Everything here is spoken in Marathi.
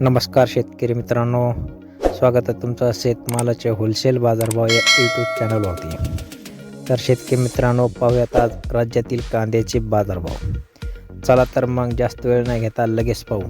नमस्कार शेतकरी मित्रांनो स्वागत आहे तुमचं शेतमालाचे होलसेल बाजारभाव या यूट्यूब चॅनलवरती तर शेतकरी मित्रांनो पाहूयात आज राज्यातील कांद्याचे बाजारभाव. चला तर मग जास्त वेळ नाही घेता लगेच पाहू.